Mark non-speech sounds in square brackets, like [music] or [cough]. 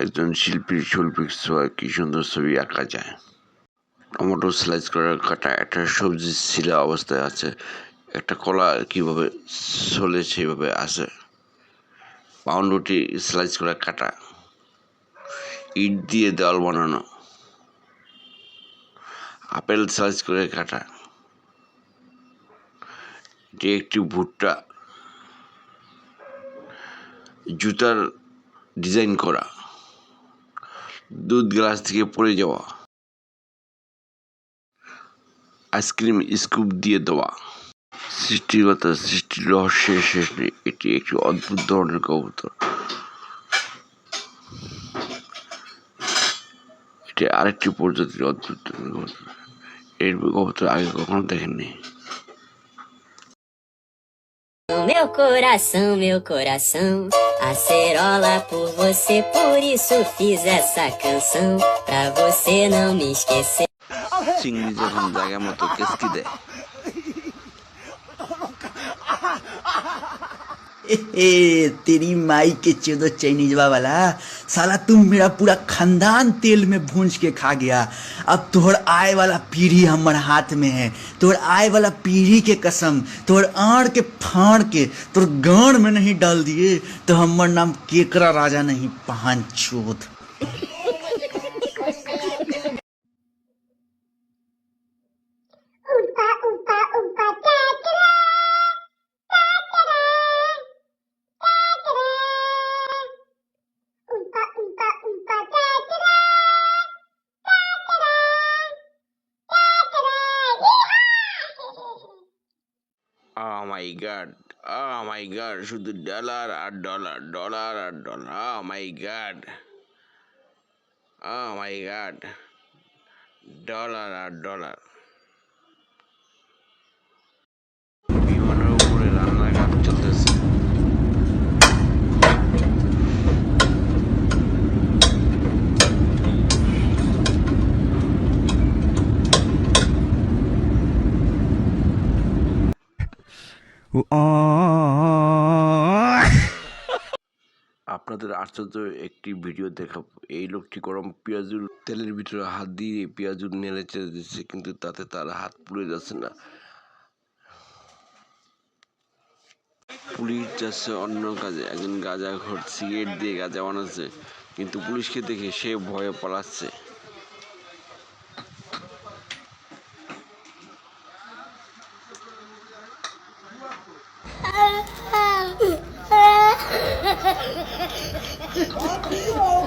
একজন শিল্পীর শৈল্পিক ছোঁয়ায় কি সুন্দর ছবি আঁকা যায়। টমেটো স্লাইস করার কাটা একটা সবজি ছিলা অবস্থায় আছে। একটা কলা কীভাবে চলে সেইভাবে আছে। পাউন্ডুটি স্লাইস করা কাটা। ইট দিয়ে দেওয়াল বানানো। আপেল স্লাইস করে কাটা। এটি একটি ভুট্টা। জুতার ডিজাইন করা। দুধ গ্লাস থেকে পড়ে যাওয়া। আইসক্রিম স্কুপ দিয়ে দেওয়া। সৃষ্টিগতা সৃষ্টির রহস্যের শেষ নেই। এটি একটি অদ্ভুত ধরনের কবুতর। এটি আরেকটি প্রজাতির অদ্ভুত কবুতর। এর কবুতর আগে কখনো দেখেননি। Meu coração, meu coração, acerola por você, por isso fiz essa canção, pra você não me esquecer. Sim, que der. तेरी माई के चेदो चाइनीजवा वाला। साला तुम मेरा पूरा खानदान तेल में भूंज के खा गया। अब तोहर आए वाला पीढ़ी हमारे हाथ में है। तोहर आए वाला पीढ़ी के कसम, तोहर आड़ के फाड़ के, तोहर गण में नहीं डाल दिए तो हमार नाम केकरा राजा नहीं, पहन चोत। Oh my god. Oh my god. শুধু ডলার আর dollar dollar R dollar Oh my god. Oh my god. Dollar R dollar [laughs] আপনাদের আশ্চর্য একটি ভিডিও দেখাবো। এই লোকটি গরম পেঁয়াজুর তেলের ভিতরে হাত দিয়ে পেঁয়াজুর নেড়ে চেড়ে দিচ্ছে, কিন্তু তাতে তার হাত পুড়ে যাচ্ছে না। পুলিশ যাচ্ছে অন্য কাজে। একজন গাঁজা ঘর সিগারেট দিয়ে গাঁজা বানাচ্ছে, কিন্তু পুলিশকে দেখে সে ভয়ে পালাচ্ছে। Ah, que bom!